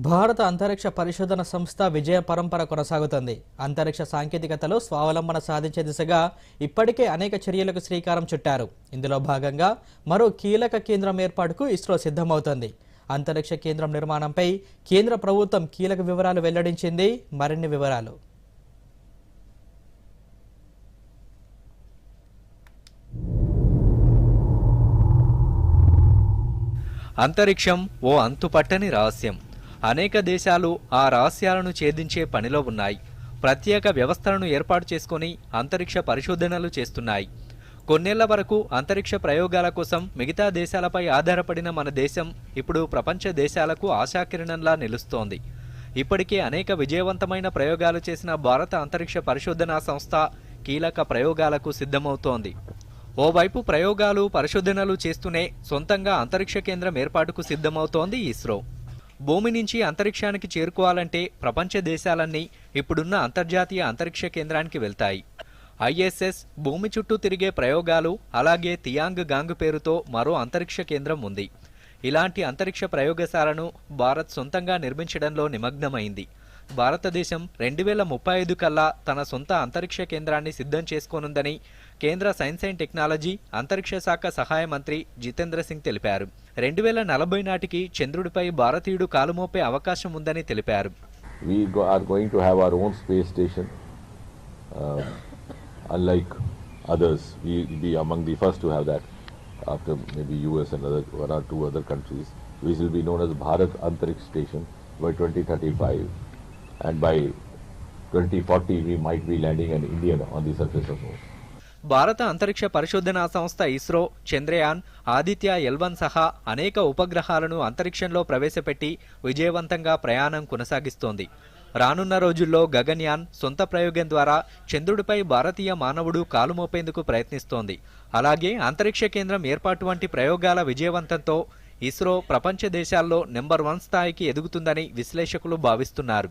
భారత అంతరిక్ష పరిశోధన సంస్థ విజయ పరంపర కొనసాగుతుంది. అంతరిక్ష సాంకేతికతలో స్వావలంబన సాధించే దిశగా ఇప్పటికే అనేక చర్యలకు శ్రీకారం చుట్టారు. ఇందులో భాగంగా మరో కీలక కేంద్రం ఏర్పాటుకు ఇస్రో సిద్ధమవుతోంది. అంతరిక్ష కేంద్రం నిర్మాణంపై కేంద్ర ప్రభుత్వం కీలక వివరాలు వెల్లడించింది. మరిన్ని వివరాలు. అంతరిక్షం ఓ అంతుపట్టని రహస్యం. అనేక దేశాలు ఆ రహస్యాలను ఛేదించే పనిలో ఉన్నాయి. ప్రత్యేక వ్యవస్థలను ఏర్పాటు చేసుకొని అంతరిక్ష పరిశోధనలు చేస్తున్నాయి. కొన్నేళ్ళ వరకు అంతరిక్ష ప్రయోగాల కోసం మిగతా దేశాలపై ఆధారపడిన మన దేశం ఇప్పుడు ప్రపంచ దేశాలకు ఆశాకిరణంలా నిలుస్తోంది. ఇప్పటికే అనేక విజయవంతమైన ప్రయోగాలు చేసిన భారత అంతరిక్ష పరిశోధనా సంస్థ కీలక ప్రయోగాలకు సిద్ధమవుతోంది. ఓవైపు ప్రయోగాలు పరిశోధనలు చేస్తూనే సొంతంగా అంతరిక్ష కేంద్రం ఏర్పాటుకు సిద్ధమవుతోంది ఇస్రో. భూమి నుంచి అంతరిక్షానికి చేరుకోవాలంటే ప్రపంచ దేశాలన్నీ ఇప్పుడున్న అంతర్జాతీయ అంతరిక్ష కేంద్రానికి వెళ్తాయి. ఐఎస్ఎస్ భూమి చుట్టూ తిరిగే ప్రయోగాలు అలాగే తియాంగ్ గాంగ్ పేరుతో మరో అంతరిక్ష కేంద్రం ఉంది. ఇలాంటి అంతరిక్ష ప్రయోగశాలను భారత్ సొంతంగా నిర్మించడంలో నిమగ్నమైంది. భారతదేశం రెండు వేల ముప్పై ఐదు కల్లా తన సొంత అంతరిక్ష కేంద్రాన్ని సిద్ధం చేసుకోనుందని కేంద్ర సైన్స్ అండ్ టెక్నాలజీ అంతరిక్ష శాఖ సహాయ మంత్రి జితేంద్ర సింగ్ తెలిపారు. రెండు వేల నలభై నాటికి చంద్రుడిపై భారతీయుడు కాలుమోపే అవకాశం ఉందని తెలిపారు. After maybe US and other one or two other countries, which will be known as Bharat Antariksh Station by 2035. And by 2040, we might be landing an Indian on the surface of Moon. భారత అంతరిక్ష పరిశోధనా సంస్థ ISRO Chandrayaan Aditya L1 సహా అనేక ఉపగ్రహాలను అంతరిక్షంలో ప్రవేశపెట్టి విజయవంతంగా ప్రయాణం కొనసాగిస్తోంది. రానున్న రోజుల్లో గగన్యాన్ సొంత ప్రయోగం ద్వారా చంద్రుడిపై భారతీయ మానవుడు కాలు మోపేందుకు ప్రయత్నిస్తోంది. అలాగే అంతరిక్ష కేంద్రం ఏర్పాటు వంటి ప్రయోగాల విజయవంతంతో ఇస్రో ప్రపంచ దేశాల్లో నెంబర్ వన్ స్థాయికి ఎదుగుతుందని విశ్లేషకులు భావిస్తున్నారు.